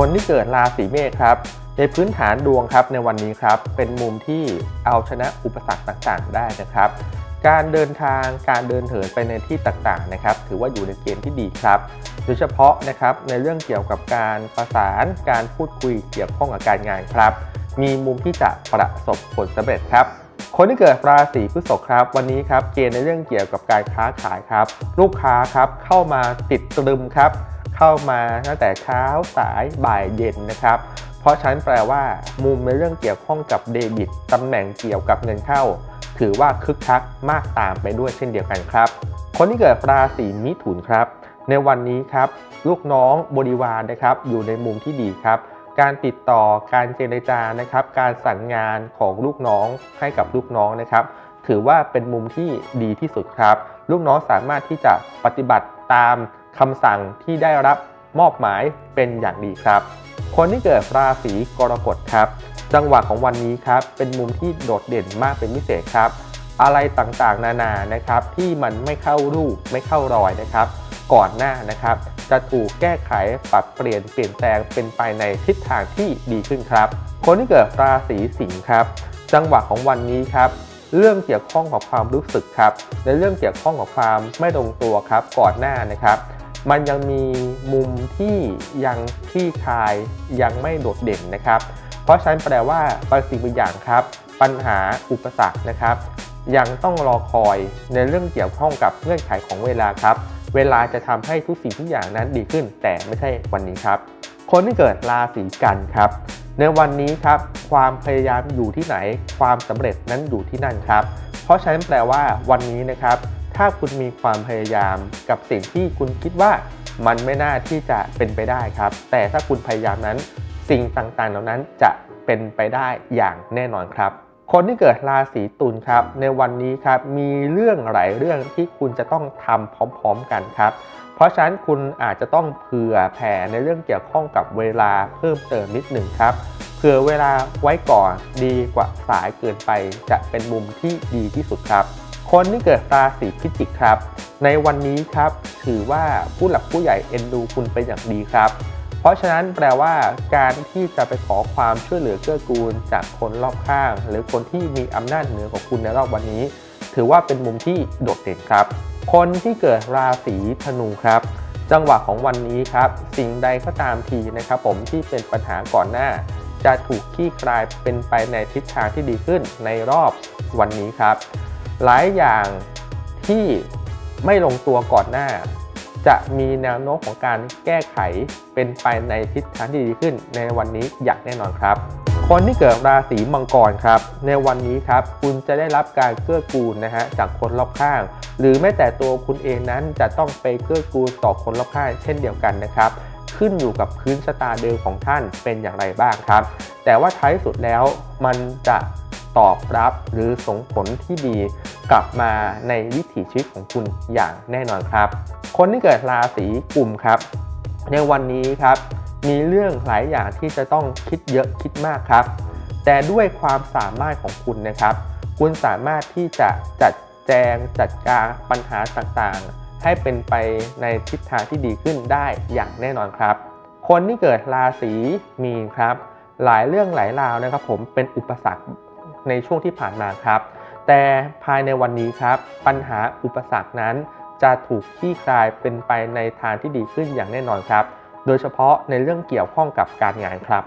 คนที่เกิดราศีเมษครับในพื้นฐานดวงครับในวันนี้ครับเป็นมุมที่เอาชนะอุปสรรคต่างๆ ได้นะครับ การเดินทางการเดินเหินไปในที่ต่างๆนะครับ ถือว่าอยู่ในเกณฑ์ที่ดีครับ โดยเฉพาะนะครับในเรื่องเกี่ยวกับการประสานการพูดคุยเกี่ยวข้องกับการงานครับ มีมุมที่จะประสบผลสำเร็จครับคนที่เกิดราศีพฤษภครับ วันนี้ครับเกณฑ์ในเรื่องเกี่ยวกับการค้าขายครับ ลูกค้าครับเข้ามาติดตรึมครับ เข้ามาตั้งแต่เช้าสายบ่ายเย็นนะครับ เพราะฉะนั้นแปลว่า มุมในเรื่องเกี่ยวข้องกับเดบิตตำแหน่งเกี่ยวกับเงินเข้า ถือว่าคึกคักมากตามไปด้วยเช่นเดียวกันครับ คนที่เกิดราศีมิถุนครับ ในวันนี้ครับ ลูกน้องบริวารนะครับ อยู่ในมุมที่ดีครับการติดต่อการเจรจานะครับ การสั่งงานของลูกน้องให้กับลูกน้องนะครับ ถือว่าเป็นมุมที่ดีที่สุดครับ ลูกน้องสามารถที่จะปฏิบัติตาม คำสั่งที่ได้รับมอบหมายเป็นอย่างดีครับ คนที่เกิดราศีกรกฎครับ จังหวะของวันนี้ครับ เป็นมุมที่โดดเด่นมากเป็นพิเศษครับ อะไรต่างๆ นานานะครับ ที่มันไม่เข้ารูปไม่เข้ารอยนะครับ ก่อนหน้านะครับ จะถูกแก้ไขปรับเปลี่ยนเปลี่ยนแปลงเป็นไปในทิศทางที่ดีขึ้นครับ คนที่เกิดราศีสิงห์ครับ จังหวะของวันนี้ครับเรื่องเกี่ยวข้องกับความรู้สึกครับ ในเรื่องเกี่ยวข้องกับความไม่ลงตัวครับ ก่อนหน้านะครับ มันยังมีมุมที่ยังคลี่คายยังไม่โดดเด่นนะครับ เพราะฉะนั้นแปลว่าบางสิ่งบางอย่างครับ ปัญหาอุปสรรคนะครับ ยังต้องรอคอยในเรื่องเกี่ยวข้องกับเงื่อนไขของเวลาครับ เวลาจะทำให้ทุกสิ่งทุกอย่างนั้นดีขึ้น แต่ไม่ใช่วันนี้ครับ คนที่เกิดราศีกันครับ ในวันนี้ครับ ความพยายามอยู่ที่ไหน ความสำเร็จนั้นอยู่ที่นั่นครับ เพราะฉะนั้นแปลว่าวันนี้นะครับ ถ้าคุณมีความพยายามกับสิ่งที่คุณคิดว่ามันไม่น่าที่จะเป็นไปได้ครับ แต่ถ้าคุณพยายามนั้นสิ่งต่างๆ เหล่านั้นจะเป็นไปได้อย่างแน่นอนครับ คนที่เกิดราศีตุลครับ ในวันนี้ครับมีเรื่องหลายเรื่องที่คุณจะต้องทำพร้อม ๆ กันครับ เพราะฉะนั้นคุณอาจจะต้องเผื่อแผ่ในเรื่องเกี่ยวข้องกับเวลาเพิ่มเติมนิดหนึ่งครับเผื่อเวลาไว้ก่อนดีกว่าสายเกินไปจะเป็นมุมที่ดีที่สุดครับ คนที่เกิดราศีพิจิกครับ ในวันนี้ครับถือว่าผู้หลักผู้ใหญ่เอ็นดูคุณเป็นอย่างดีครับ เพราะฉะนั้นแปลว่าการที่จะไปขอความช่วยเหลือเกื้อกูล จากคนรอบข้าง หรือคนที่มีอำนาจเหนือกว่าคุณในรอบวันนี้ ถือว่าเป็นมุมที่โดดเด่นครับ คนที่เกิดราศีธนูครับ จังหวะของวันนี้ครับ สิ่งใดก็ตามทีนะครับ ผมที่เป็นปัญหาก่อนหน้า จะถูกคลี่คลายเป็นไปในทิศทางที่ดีขึ้นในรอบวันนี้ครับ หลายอย่างที่ไม่ลงตัวก่อนหน้า จะมีแนวโน้มของการแก้ไขเป็นไปในทิศทางที่ดีขึ้นในวันนี้อย่างแน่นอนครับ คนที่เกิดราศีมังกรครับ ในวันนี้ครับคุณจะได้รับการเกื้อกูลนะฮะจากคนรอบข้าง หรือแม้แต่ตัวคุณเองนั้นจะต้องไปเกื้อกูลต่อคนรอบข้างเช่นเดียวกันนะครับขึ้นอยู่กับพื้นชะตาเดิมของท่านเป็นอย่างไรบ้างครับ แต่ว่าท้ายสุดแล้วมันจะ ตอบรับหรือส่งผลที่ดีกลับมาในวิถีชีวิตของคุณอย่างแน่นอนครับ คนที่เกิดราศีกุมครับ ในวันนี้ครับ มีเรื่องหลายอย่างที่จะต้องคิดเยอะคิดมากครับ แต่ด้วยความสามารถของคุณนะครับ คุณสามารถที่จะจัดแจงจัดการปัญหาต่างๆ ให้เป็นไปในทิศทางที่ดีขึ้นได้อย่างแน่นอนครับ คนที่เกิดราศีมีนครับหลายเรื่องหลายราวนะครับผมเป็นอุปสรรค ในช่วงที่ผ่านมาครับ แต่ภายในวันนี้ครับ ปัญหาอุปสรรคนั้นจะถูกคลี่คลายเป็นไปในทางที่ดีขึ้นอย่างแน่นอนครับ โดยเฉพาะในเรื่องเกี่ยวข้องกับการงานครับ